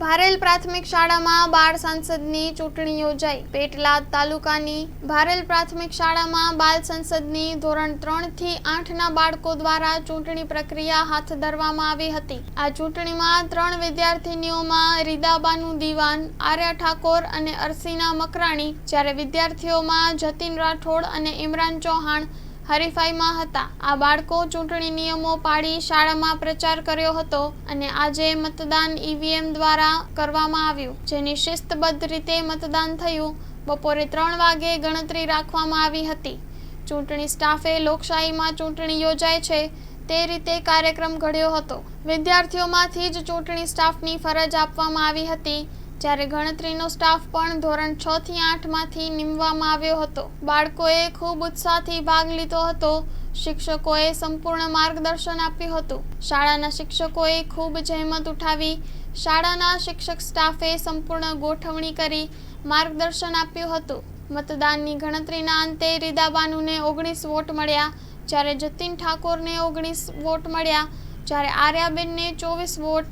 ભારેલ પ્રાથમિક શાળામાં બાળ સંસદની ચૂંટણી યોજાઈ. પેટલાદ તાલુકાની ભારેલ પ્રાથમિક શાળામાં બાળ સંસદની ધોરણ ત્રણથી આઠના બાળકો દ્વારા ચૂંટણી પ્રક્રિયા હાથ ધરવામાં આવી હતી. આ ચૂંટણીમાં ત્રણ વિદ્યાર્થીનીઓમાં રીદાબાનું દીવાન, આર્યા ઠાકોર અને અરસીના મકરાણી. જ્યારે વિદ્યાર્થીઓમાં જતીન રાઠોડ અને ઇમરાન ચૌહાણ હરીફાઈમાં હતા. આ બાળકો ચૂંટણી નિયમો પાડી શાળામાં પ્રચાર કર્યો હતો અને આજે મતદાન ઈવીએમ દ્વારા કરવામાં આવ્યું, જેની શિસ્તબદ્ધ રીતે મતદાન થયું. બપોરે ત્રણ વાગે ગણતરી રાખવામાં આવી હતી. ચૂંટણી સ્ટાફે લોકશાહીમાં ચૂંટણી યોજાય છે તે રીતે કાર્યક્રમ ઘડ્યો હતો. વિદ્યાર્થીઓમાંથી જ ચૂંટણી સ્ટાફની ફરજ આપવામાં આવી હતી. જ્યારે ગણતરીનો સ્ટાફ પણ ધોરણ છ થી આઠમાંથી નીમવામાં આવ્યો હતો. બાળકોએ ખૂબ ઉત્સાહથી ભાગ લીધો હતો. શિક્ષકોએ સંપૂર્ણ માર્ગદર્શન આપ્યું હતું. શાળાના શિક્ષકોએ ખૂબ જહેમત ઉઠાવી. શાળાના શિક્ષક સ્ટાફે સંપૂર્ણ ગોઠવણી કરી, માર્ગદર્શન આપ્યું હતું. મતદાનની ગણતરીના અંતે રીદાબાનુને ઓગણીસ વોટ મળ્યા. જ્યારે જતીન ઠાકોરને ઓગણીસ વોટ મળ્યા. જ્યારે આર્યાબેનને ચોવીસ વોટ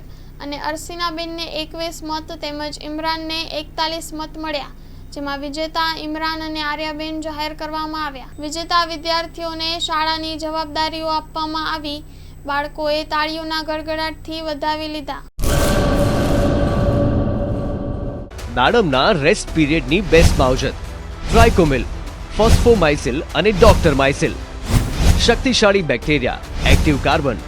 અને અર્સિનાબેનને એકવીસ મત તેમજ ઇમરાનને એકતાલીસ મત મળ્યા, જેમાં વિજેતા ઇમરાન અને આર્યાબેન જાહેર કરવામાં આવ્યા. વિજેતા વિદ્યાર્થીઓને શાળાની જવાબદારીઓ આપવામાં આવી, બાળકોએ તાળીઓના ગડગડાટથી વધાવી લીધા. નાડમના રેસ્ટ પીરિયડની બેસ્ટ માવજત ટ્રાઇકોમિલ, ફોસ્ફોમાઇસિલ અને ડોક્ટર માઇસિલ શક્તિશાળી બેક્ટેરિયા, એક્ટિવ કાર્બન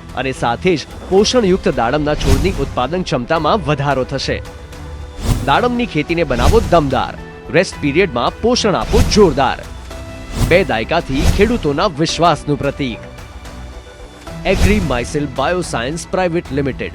અને સાથે જ પોષણયુક્ત દાડમના છોડની ઉત્પાદન ક્ષમતામાં વધારો થશે. દાડમની ખેતીને બનાવો દમદાર. રેસ્ટ પીરિયડમાં પોષણ આપો જોરદાર. બે દાયકાથી ખેડૂતોના વિશ્વાસનું પ્રતીક. Agri Mycel Bioscience Private Limited